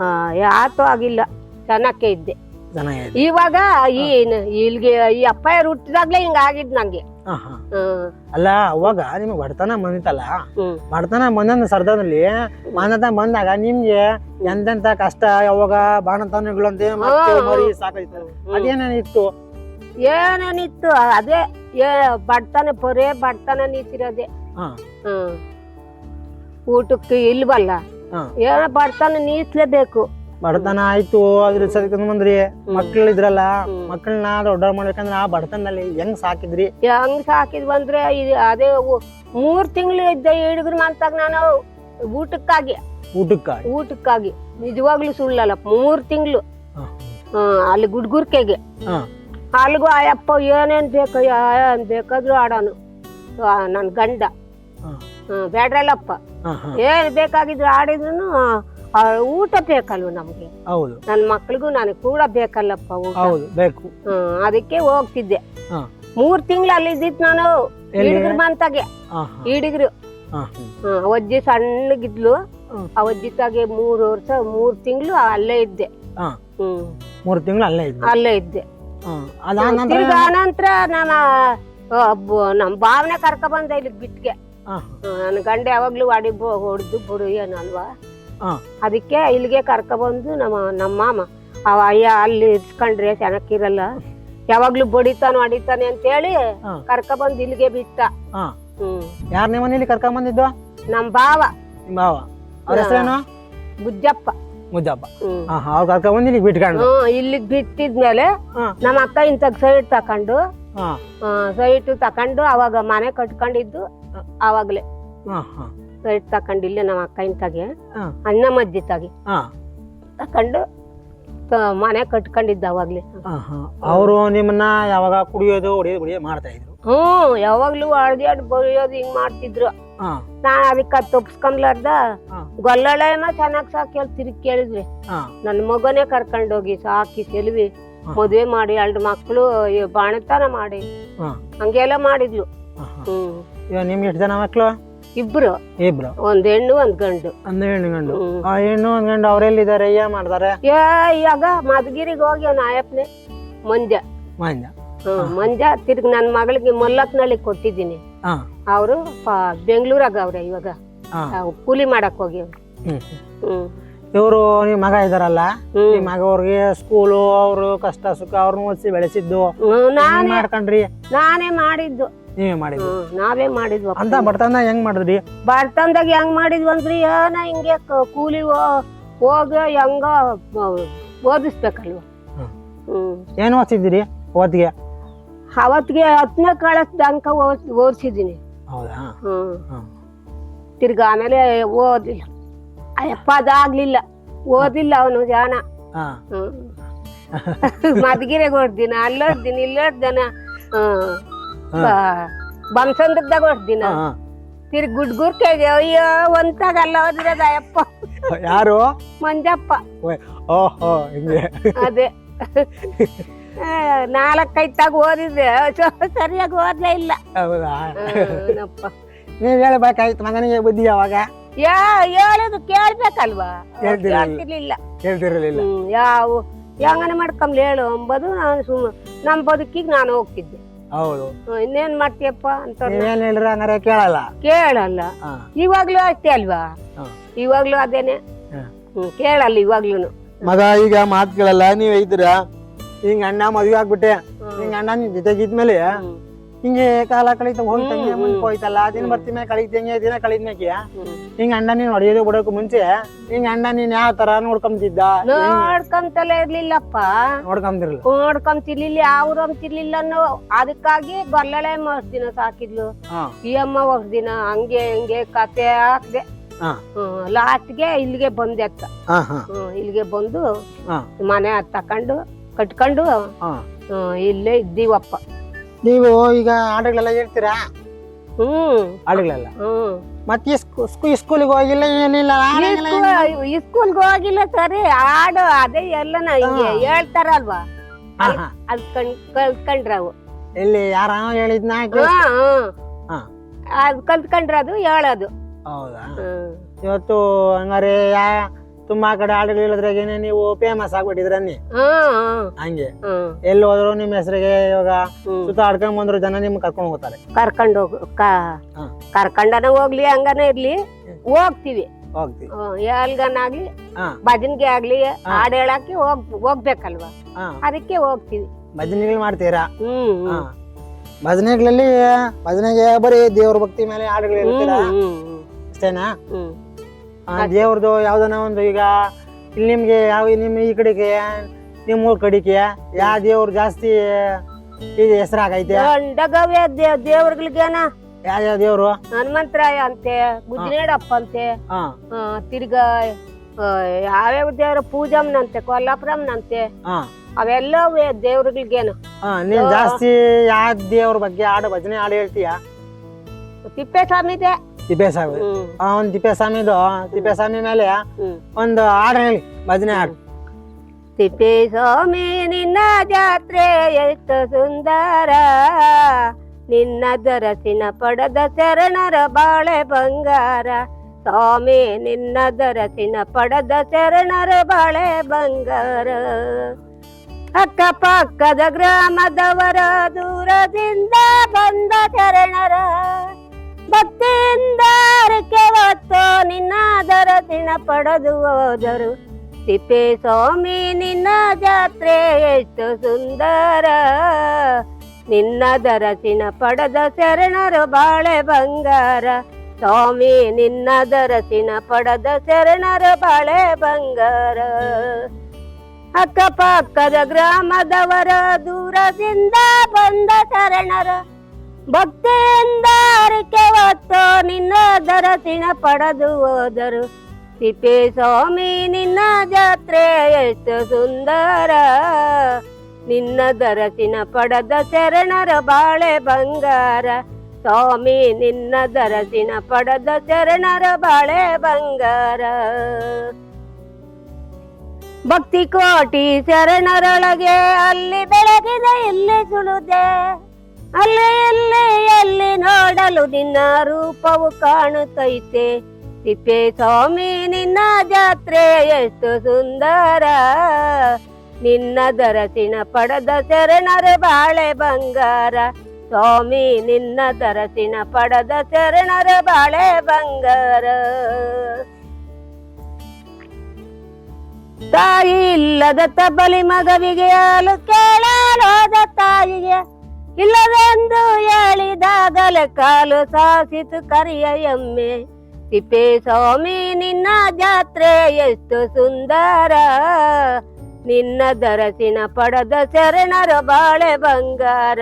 ಆ, ಯಾತೂ ಆಗಿಲ್ಲ. ಚೆನ್ನಾಗೆ ಇದ್ದೆ. ಚೆನ್ನಾಗಿದೆ ಇವಾಗ ಈ ಇಲ್ಗೆ ಈ ಅಪ್ಪ ಹುಟ್ಟಿದಾಗ್ಲೇ ಹಿಂಗ ಆಗಿದ್ ನಂಗೆ. ಹಾ ಹಾ. ಹ್ಮ್ ಅಲ್ಲ ಅವಾಗ ನಿಮ್ಗೆ ಬಡತನ ಬಂದಿತ್ತಲ್ಲ? ಹ್ಮ್. ಬಡತನ ಬಂದ ಸರ್ದಲ್ಲಿ ಮನದ ಬಂದಾಗ ನಿಮ್ಗೆ ಎಂತೆಂತ ಕಷ್ಟ ಯಾವಾಗ ಬಾಣತನಗಳಂತೆ ಮತ್ತೆ. ಮರಿ ಸಾಕಾಯ್ತು ಅದೇನೇನಿತ್ತು? ಏನೇನಿತ್ತು ಅದೇ ಏ ಬಡ್ತಾನೆ ಬರೇ ಬಡ್ತಾನೆ ನಿಂತಿರೋದೆ ಹಾ. ಹ್ಮ್ ಊಟಕ್ಕೆ ಇಲ್ವಲ್ಲ? ಹಾ. ಏನ ಬಡ್ತಾನೆ ನೀತ್ಲೇಬೇಕು. ಬಡತನ ಆಯ್ತು ಅದ್ರ ಸದ್ಕಂದ್ ಬಂದ್ರಿ. ಮಕ್ಳು ಇದ್ರಲ್ಲ. ಮಕ್ಕಳನ್ನ ದೊಡ್ಡ ಮಾಡ್ಬೇಕಂದ್ರೆ ಆ ಬಡತನದಲ್ಲಿ ಹೆಂಗ್ ಸಾಕಿದ್ರಿ? ಹೆಂಗ್ ಸಾಕಿದ್ವಿ ಬಂದ್ರೆ ಇದು ಅದೇ ಉ- ಮೂರ್ ತಿಂಗಳು ಇದ್ದ ಹಿಡಿದ್ರು ಮಂತಾಗ ನಾನು ಊಟಕ್ಕಾಗಿ. ಊಟಕ್ಕ ಊಟಕ್ಕಾಗಿ. ನಿಜವಾಗ್ಲೂ ಸುಳ್ಳಲ್ಲ ಮೂರ್ ತಿಂಗಳು. ಹಾ. ಅಲ್ಲಿ ಗುಡ್ಗುರ್ಕೆಗೆ. ಹಾ. ಅಲ್ಗೂ ಆಯಪ್ಪ ಏನೇನ್ ಬೇಕಯ್ಯ ಏನ್ ಬೇಕಾದ್ರೂ ಆಡೋನು. ಆ, ನನ್ ಗಂಡ. ಬೇಡ್ರಲ್ಲಪ್ಪ ಹ್ಮ್, ಬ್ಯಾಡ್ರಲ್ಲಪ್ಪ. ಹಾ ಹಾ. ಏನ್ ಬೇಕಾಗಿದ್ರು ಆಡಿದ್ರು ಊಟ ಬೇಕಲ್ವ ನಮ್ಗೆ? ಹೌದು. ನನ್ ಮಕ್ಳಿಗೂ ನನಗೆ ಕೂಡ ಬೇಕಲ್ಲಪ್ಪ ಊಟ? ಹೌದು ಬೇಕು. ಹ್ಮ್, ಅದಕ್ಕೆ ಹೋಗ್ತಿದ್ದೆ. ಹಾ. ಮೂರ್ ತಿಂಗಳು ಅಲ್ಲಿ ಇದ್ದಿತ್ ನಾನು ಎಲ್ಲಿ? ಹಿಡಿಗ್ರ ಮಂತಾಗೆ ಹಾ ಹಿಡಿಗ್ರು ಹಾ. ಹ್ಮ್, ಸಣ್ಣಗಿದ್ಲು. ಹ್ಮ್. ತಾಗೆ ಮೂರು ವರ್ಷ ಮೂರ್ ತಿಂಗಳು ಅಲ್ಲೇ ಇದ್ದೆ. ಹಾ. ಹ್ಮ್. ಮೂರು ತಿಂಗಳು ಅಲ್ಲೇ ಇದ್ದೆ. ಅಲ್ಲೇ ಇದ್ದೆ. ಅದಾದ ನಂತರ ತಿರ್ಗಾ ನಮ್ಮ ನಮ್ ಭಾವನೆ ಕರ್ಕ ಬಂದ ಇಲ್ಲಿ ಬಿಟ್ಗೆ. ನನ್ ನನ್ನ ಗಂಡ ಯಾವಾಗ್ಲೂ ವಾಡಿ ಹೊಡೆದು ಬಿಡು ಏನಲ್ವಾ ಅದಕ್ಕೆ ಇಲ್ಲಿಗೆ ಕರ್ಕ ಬಂದು ನಮ್ಮ ನಮ್ಮ ಮಾಮ ಅವ ಅಯ್ಯ ಅಲ್ಲಿ ಇರ್ಸ್ಕೊಂಡ್ರೆ ಚೆನ್ನಾಗಿರಲ್ಲ ಯಾವಾಗ್ಲೂ ಬಡಿತಾನು ಅಡಿತಾನೆ ಅಂತ ಹೇಳಿ. ಕರ್ಕ ಬಂದು ಇಲ್ಲಿಗೆ ಬಿಟ್ಟ. ಯಾರ ನಿಮ್ಮ ಮನೇಲಿ ಕರ್ಕೊಂಡ್ ಬಂದಿದ್ದು ನಮ್ ಅವ್ರ ಹೆಸರೇನು? ಬುಜ್ಜಪ್ಪ. ಮುದ್ದಪ್ಪ ಅವ್ರು ಕರ್ಕೊಂಡ್ ಬಂದು ಇಲ್ಲಿಗೆ ಬಿಟ್ಕೊಂಡು ಹ್ಮ್ ಇಲ್ಲಿಗ್ ಬಿಟ್ಟಿದ್ಮೇಲೆ ಹಾ. ನಮ್ಮ ಅಕ್ಕ ಇಂತ ಸೈಟ್ ತಕೊಂಡು. ಹಾ. ಸೈಟ್ ತಕೊಂಡು ಅವಾಗ ಮನೆ ಕಟ್ಕೊಂಡಿದ್ದು ಅವಾಗ್ಲೇ. ಹಾ ಹಾ. ಸೈಟ್ ತಕೊಂಡು ಇಲ್ಲಿ ನಮ್ಮ ಅಕ್ಕ ಇಂತಾಗೆ. ಹಾ. ಅಣ್ಣ ಮಜ್ಜಿ ತಾಗಿ ಹಾ. ತಕೊಂಡು ತ- ಮನೆ ಕಟ್ಕೊಂಡಿದ್ದ ಅವಾಗ್ಲೇ. ಅವರು ನಿಮ್ಮನ್ನ ಯಾವಾಗ ಕುಡಿಯೋದು ಹೊಡಿಯೋದು ಮಾಡ್ತಾ ಇದ್ರು? ಹ್ಮ್ ಯಾವಾಗ್ಲೂ ಅಳ್ದ್ಯಾಡ್ ಬರೆಯೋದು ಹಿಂಗ್ ಮಾಡ್ತಿದ್ರು. ಹಾ. ಅದಕ್ಕೆ ಅದಕ್ಕ ತಪ್ಸ್ಕೊಂಡ್ಲಾರ್ದ ಹಾ. ಚೆನ್ನಾಗಿ ಅಲ್ಲಿ ತಿರುಗಿ ಕೇಳಿದ್ವಿ. ನನ್ನ ನನ್ ಮಗನೇ ಕರ್ಕೊಂಡೋಗಿ ಸಾಕಿ ಸೆಲ್ವಿ. ಮದ್ವೆ ಮಾಡಿ ಎರಡು ಮಕ್ಳು ಈ ಬಾಣತನ ಮಾಡಿ. ಹಂಗೆಲ್ಲ ಮಾಡಿದ್ಲು. ಹ್ಮ್. ನಿಮ್ಗೆ ಎಷ್ಟು ಜನ ಮಕ್ಕಳು ಇಬ್ರು. ಇಬ್ರು. ಒಂದ್ ಹೆಣ್ಣು ಒಂದ್ ಗಂಡು. ಒಂದ್ ಹೆಣ್ಣು ಗಂಡು. ಆ ಹೆಣ್ಣು ಒಂದ್ ಗಂಡು ಅವ್ರೆಲ್ಲಿದ್ದಾರೆ ಏನ್ ಮಾಡ್ತಾರೆ ಏ ಇವಾಗ ಮಧುಗಿರಿಗೆ ಹೋಗಿ ಅವ್ನ ಆಯಪ್ನೆ ಮಂಜ. ಮಂಜ ಮಂಜ ತಿರ್ಗಿ ನನ್ ಮಗಳಿಗೆ ಮೊಲ್ಲಕ್ನಳ್ಳಿ ಕೊಟ್ಟಿದ್ದೀನಿ. ಅವರು ಬೆಂಗಳೂರಾಗ ಅವ್ರೆ ಇವಾಗ. ಹಾ. ಕೂಲಿ ಮಾಡಕ್ ಹೋಗಿ. ಹ್ಮ್. ಹ್ಮ್. ಇವರು ನಿಮ್ ಮಗ ಇದಾರಲ್ಲ ಹ್ಮ್. ನಿಮ್ ಮಗ ಅವ್ರಿಗೆ ಸ್ಕೂಲು ಅವರು ಕಷ್ಟ ಸುಖ ಅವ್ರನ್ನ ಓದಿಸಿ ಬೆಳೆಸಿದ್ದು. ಹ್ಮ್, ನಾನೇ ಮಾಡ್ಕೊಂಡ್ರಿ? ನಾನೇ ಮಾಡಿದ್ದು. ನೀವೇ ಮಾಡಿದ್ರಿ ಹ್ಮ್, ನಾವೇ ಮಾಡಿದ್ವು ಅಂತ ಬಡತನ ಹೆಂಗ್ ಮಾಡಿದ್ರಿ? ಬರ್ತಂದಾಗ ಹೆಂಗ್ ಮಾಡಿದ್ವಿ ಅಂದ್ರಿ ಏನ ಹಿಂಗೆ ಕ- ಕೂಲಿ ಹೋ- ಹೋಗ ಹೆಂಗ ಓದಿಸ್ಬೇಕಲ್ವ. ಹ್ಮ್. ಹ್ಮ್. ಏನ್ ಓದ್ತಿದ್ದೀರಿ ಓದ್ಗೆ ಅವತ್ತಿಗೆ ಹತ್ತನೇ ಕಳಸ್ದಂಕ ಓದಿಸಿದೀನಿ ಹೌದಾ? ಹ್ಮ್. ಹ್ಮ್. ತಿರ್ಗ ಆಮೇಲೆ ಓದಿಲ್ಲ ಅಯ್ಯಪ್ಪ ಅದಾಗ್ಲಿಲ್ಲ. ಓದಿಲ್ಲ ಅವನು ಜಾನ ಮದ್ಗಿರೆಗೆ ಹೊಡ್ದಿನ ಅಲ್ಲೋಡ್ದಿನ ಇಲ್ಲೋಡ್ದನ ಬಂಸಂದ್ರದಾಗ ಹೊಡ್ದಿನ ತಿರ್ಗಿ ಗುಡ್ಗುರ್ಕೆ ಅಯ್ಯೋ ಒಂತಾಗ ಅಲ್ಲ ಓದಿರೋದ ಅಯ್ಯಪ್ಪ. ಯಾರು? ಮಂಜಪ್ಪ. ಓಹೋ ಅದೇ. ನಾಲ್ಕೈತಾಗ ಓದಿದ್ರೆ ಸರಿಯಾಗಿ ಓದ್ಲೇ ಇಲ್ಲ. ಹೌದಾ? ನೀವ್ ಹೇಳ್ಬೇಕಾಯ್ತು ಮಗನಿಗೆ ಬುದ್ಧಿ ಯಾವಾಗ? ಯಾ ಹೇಳೋದು ಕೇಳ್ಬೇಕಲ್ವಾ? ಅವ್ರು ಕೇಳ್ತಿರ್ಲಿಲ್ಲ. ಹೇಳ್ತಿರ್ಲಿಲ್ಲ ಹ್ಮ್, ಯಾವ? ಹೆಂಗನ ಮಾಡ್ಕೊಂಬ್ಲಿ ಹೇಳು ಅಂಬದು ನಾನು ಸುಮ್ಮ ನಮ್ ಬದುಕಿಗ್ ನಾನು ಹೋಗ್ತಿದ್ದೆ. ಹೌದು. ಹ್ಮ್, ಇನ್ನೇನ್ ಮಾಡ್ತೀಯಪ್ಪ ಅಂತ ನೀವೇನ್ ಹಂಗಾರೆ ಕೇಳಲ್ಲ? ಕೇಳಲ್ಲ. ಹಾ. ಇವಾಗ್ಲೂ ಅಷ್ಟೇ ಅಲ್ವಾ? ಹಾ. ಇವಾಗ್ಲೂ ಅದೇನೆ? ಹಾ. ಹ್ಮ್ ಕೇಳಲ್ಲ ಇವಾಗ್ಲೂನು. ಮಗ ಈಗ ಮಾತ್ ಕೇಳಲ್ಲ ನೀವ್ ಇದ್ರ ಹಿಂಗ ಅಣ್ಣ ಮದ್ವೆ ಆಗ್ಬಿಟ್ಟೆ. ಹಿಂಗ ಅಣ್ಣ ನಿನ್ ಜೊತೆಗಿದ್ಮೇಲೆ ಹ್ಮ್. ಹಿಂಗೆ ಕಾಲ ಕಳೀತ ಹೋಗ್ತಂಗೆ ಮುಂದೆ. ಹೋಯ್ತಲ್ಲ ದಿನ ಬರ್ತೀನಿ ಕಳೀತಂಗೆ ದಿನ ಕಳೀದ್ಮೇಕೆ ಹ್ಮ್. ಹಿಂಗ ಅಣ್ಣ ನೀನ್ ಹೊಡೆಯೋದು ಬಿಡೋಕು ಮುಂಚೆ ಹಿಂಗ ಅಣ್ಣ ನೀನ್ ಯಾವ ತರ ನೋಡ್ಕೊಂತಿದ್ದ ನೋಡ್ಕೊಂತಲೇ ಇರ್ಲಿಲ್ಲಪ್ಪ. ನೋಡ್ಕೊಂತಿರ್ಲಿಲ್ಲ ನೋಡ್ಕೊಂತಿರ್ಲಿಲ್ಲ ಅವ್ರು ಅಂತಿರ್ಲಿಲ್ಲ ಅನ್ನೋ ಅದಕ್ಕಾಗಿ ಗೊಲ್ಲಳೆ ವರ್ಷ ದಿನ ಸಾಕಿದ್ಲು ಈ ಅಮ್ಮ ವರ್ಷ ದಿನ ಹಂಗೆ ಹಿಂಗೆ ಕತೆ ಹಾಕ್ದೆ. ಲಾಸ್ಟ್ಗೆ ಇಲ್ಲಿಗೆ ಬಂದೆ ಅತ್ತ. ಇಲ್ಲಿಗೆ ಬಂದು. ಮನೆ ತಕೊಂಡು ಕಟ್ಕೊಂಡು ಇಲ್ಲೇ ಇದ್ದೀವಪ್ಪ. ನೀವು ಈಗ ಹಾಡುಗಳೆಲ್ಲ ಹೇಳ್ತೀರಾ? ಹ್ಮ್ ಹಾಡುಗಳೆಲ್ಲ ಹ್ಮ್ ಮತ್ತೆ ಸ್ಕೂಲಿಗೆ ಹೋಗಿಲ್ಲ ಏನಿಲ್ಲ ಸ್ಕೂಲ್ಗೆ ಹೋಗಿಲ್ಲ ಸರಿ ಹಾಡು ಅದೇ ಎಲ್ಲನ ಹಿಂಗೆ. ಹೇಳ್ತಾರಲ್ವಾ. ಅದ್ ಕಣ್ ಕಲ್ತ್ಕೊಂಡ್ರ ಅವು ಎಲ್ಲಿ ಯಾರ ಹೇಳಿದ್ನ. ಅದ್ ಕಲ್ತ್ಕೊಂಡ್ರ ಅದು ಹೇಳೋದು. ಹೌದಾ. ಇವತ್ತು ಹಂಗಾರೆ ಯಾ ತುಂಬಾ ಕಡೆ ಹಾಡುಗಳು ಹೇಳಿದ್ರಾಗೇನೆ ನೀವು ಫೇಮಸ್ ಆಗ್ಬಿಟ್ಟಿದ್ರ ನೀ ಹಾ, ಹಾ, ಹಂಗೆ. ಎಲ್ಲಿ ಹೋದ್ರು ನಿಮ್ ಹೆಸರಿಗೆ ಇವಾಗ. ಸುತ್ತ ಆಡ್ಕೊಂಡ್ ಬಂದ್ರು ಜನ ನಿಮ್ ಕರ್ಕೊಂಡ್ ಹೋಗ್ತಾರೆ. ಕರ್ಕೊಂಡ್ ಹೋಗ್. ಕರ್ಕೊಂಡನ ಹೋಗ್ಲಿ ಹಂಗನ ಇರ್ಲಿ ಹೋಗ್ತಿವಿ. ಹೋಗ್ತೀವಿ. ಎಲ್ಗನಾಗ್ಲಿ ಭಜನ್ಗೆ ಆಗ್ಲಿ ಹಾಡ್ ಹೇಳಕ್ಕೆ ಹೋಗ್ ಹೋಗ್ಬೇಕಲ್ವಾ? ಅದಕ್ಕೆ ಹೋಗ್ತಿವಿ. ಭಜನೆಗಳು ಮಾಡ್ತೀರಾ? ಭಜನೆಗಳಲ್ಲಿ ಭಜನೆಗೆ ಬರೀ ದೇವ್ರ ಭಕ್ತಿ ಮೇಲೆ ಹಾಡುಗಳು ಹೇಳ್ತೀರಾ? ಅಷ್ಟೇನಾ? ದೇವ್ರದ್ದು ಯಾವ್ದನ ಒಂದು ಈಗ ಇಲ್ಲಿ ನಿಮ್ಗೆ ಯಾವ ನಿಮ್ ಈ ಕಡೆಗೆ ನಿಮ್ಮ ಊರ್ ಕಡೆಗೆ ಯಾವ ದೇವ್ರು ಜಾಸ್ತಿ ಇದು ಹೆಸರಾಗೈತೆ? ಗಂಡಗವ್ಯ ದೇವ್ರಗಳಿಗೇನ? ಯಾವ ಯಾವ ದೇವ್ರು? ಹನುಮಂತರಾಯ ಅಂತೆ ಗುಜ್ನೇಡಪ್ಪ ಅಂತೆ ತಿರ್ಗಾ ಯಾವ್ಯಾವ ದೇವ್ರ ಪೂಜಮ್ನಂತೆ ಕೊಲ್ಲಾಪುರಂನಂತೆ ಅಂತೆ ಅವೆಲ್ಲ ದೇವ್ರಗಳಿಗೇನು. ನೀನ್ ಜಾಸ್ತಿ ಯಾವ ದೇವ್ರ ಬಗ್ಗೆ ಹಾಡು ಭಜನೆ ಹಾಡು ಹೇಳ್ತೀಯ? ತಿಪ್ಪೇಸ್ವಾಮಿದೆ. ತಿಪ್ಪೇಸ್ವಾಮಿ ಆ ಒಂದ್ ತಿಪ್ಪೇಸ್ವಾಮಿದು ತಿಪ್ಪೇಸ್ವಾಮಿ ಮೇಲೆ ಒಂದು ಹಾಡು ಹೇಳಿ ಭಜನೆ ಹಾಡು. ತಿಪ್ಪೇಸ್ವಾಮಿ ನಿನ್ನ ಜಾತ್ರೆ ಎಷ್ಟು ಸುಂದರ. ನಿನ್ನ ದರಸಿನ ಪಡೆದ ಶರಣರ ಬಾಳೆ ಬಂಗಾರ. ಸ್ವಾಮಿ ನಿನ್ನ ದರಸಿನ ಪಡೆದ ಶರಣರ ಬಾಳೆ ಬಂಗಾರ. ಅಕ್ಕಪಕ್ಕದ ಗ್ರಾಮದವರ ದೂರದಿಂದ ಬಂದ ಶರಣರ. ಭಕ್ತಿಯಿಂದ ಅರಕೆ ಹೊತ್ತು ನಿನ್ನ ದರಸಿನ ಪಡೆದು ಹೋದರು. ತಿಪ್ಪೆ ಸ್ವಾಮಿ, ನಿನ್ನ ಜಾತ್ರೆ ಎಷ್ಟು ಸುಂದರ. ನಿನ್ನ ದರಸಿನ ಪಡೆದ ಶರಣರು ಬಾಳೆ ಬಂಗಾರ. ಸ್ವಾಮಿ ನಿನ್ನ ದರಸಿನ ಪಡೆದ ಶರಣರು ಬಾಳೆ ಬಂಗಾರ. ಅಕ್ಕಪಕ್ಕದ ಗ್ರಾಮದವರ ದೂರದಿಂದ ಬಂದ ಶರಣರ ಭಕ್ತಿಯಿಂದ ಅರಿಕೆ ಹೊತ್ತು ನಿನ್ನ ದರಸಿನ ಪಡೆದು ಹೋದರು. ತಿಪ್ಪೆ ಸ್ವಾಮಿ, ನಿನ್ನ ಜಾತ್ರೆ ಎಷ್ಟು ಸುಂದರ. ನಿನ್ನ ದರಸಿನ ಪಡೆದ ಶರಣರ ಬಾಳೆ ಬಂಗಾರ. ಸ್ವಾಮಿ, ನಿನ್ನ ದರಸಿನ ಪಡೆದ ಶರಣರ ಬಾಳೆ ಬಂಗಾರ. ಭಕ್ತಿ ಕೋಟಿ ಶರಣರೊಳಗೆ ಅಲ್ಲಿ ಬೆಳಗಿದೆ, ಇಲ್ಲಿ ಸುಳುದೆ. ಅಲ್ಲಿ ಇಲ್ಲಿ ಎಲ್ಲಿ ನೋಡಲು ನಿನ್ನ ರೂಪವು ಕಾಣುತ್ತೈತೆ. ತಿಪ್ಪೆ ಸ್ವಾಮಿ, ನಿನ್ನ ಜಾತ್ರೆ ಎಷ್ಟು ಸುಂದರ. ನಿನ್ನ ದರಸಿನ ಪಡೆದ ಶರಣರ ಬಾಳೆ ಬಂಗಾರ. ಸ್ವಾಮಿ, ನಿನ್ನ ದರಸಿನ ಪಡೆದ ಶರಣರ ಬಾಳೆ ಬಂಗಾರ. ತಾಯಿ ಇಲ್ಲದ ತಬಲಿ ಮಗವಿಗೆ ಹಾಲು ಕೇಳಲೋದ ತಾಯಿಗೆ. ಇಲ್ಲವೆಂದು ಹೇಳಿದಾಗಲೇ ಕಾಲು ಸಾಸಿತು ಕರಿಯ ಎಮ್ಮೆ. ತಿಪ್ಪೆ ಸ್ವಾಮಿ, ನಿನ್ನ ಜಾತ್ರೆ ಎಷ್ಟು ಸುಂದರ. ನಿನ್ನ ದರಸಿನ ಪಡದ ಶರಣರ ಬಾಳೆ ಬಂಗಾರ.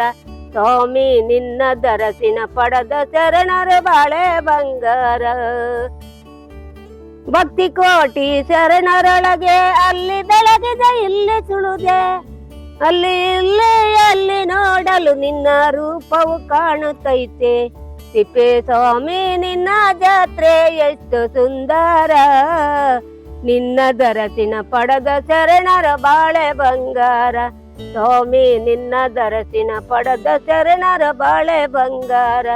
ಸ್ವಾಮಿ, ನಿನ್ನ ದರಸಿನ ಪಡದ ಶರಣರ ಬಾಳೆ ಬಂಗಾರ. ಭಕ್ತಿ ಕೋಟಿ ಶರಣರೊಳಗೆ ಅಲ್ಲಿ ಬೆಳಗಿದೆ, ಇಲ್ಲಿ ಸುಳುದೆ. ಅಲ್ಲಿ ಇಲ್ಲಿ, ಅಲ್ಲಿ ನೋಡಲು ನಿನ್ನ ರೂಪವು ಕಾಣುತ್ತೈತೆ. ತಿಪ್ಪೆ ಸ್ವಾಮಿ, ನಿನ್ನ ಜಾತ್ರೆ ಎಷ್ಟು ಸುಂದರ. ನಿನ್ನ ದರಸಿನ ಪಡದ ಶರಣರ ಬಾಳೆ ಬಂಗಾರ. ಸ್ವಾಮಿ, ನಿನ್ನ ದರಸಿನ ಪಡದ ಶರಣರ ಬಾಳೆ ಬಂಗಾರ.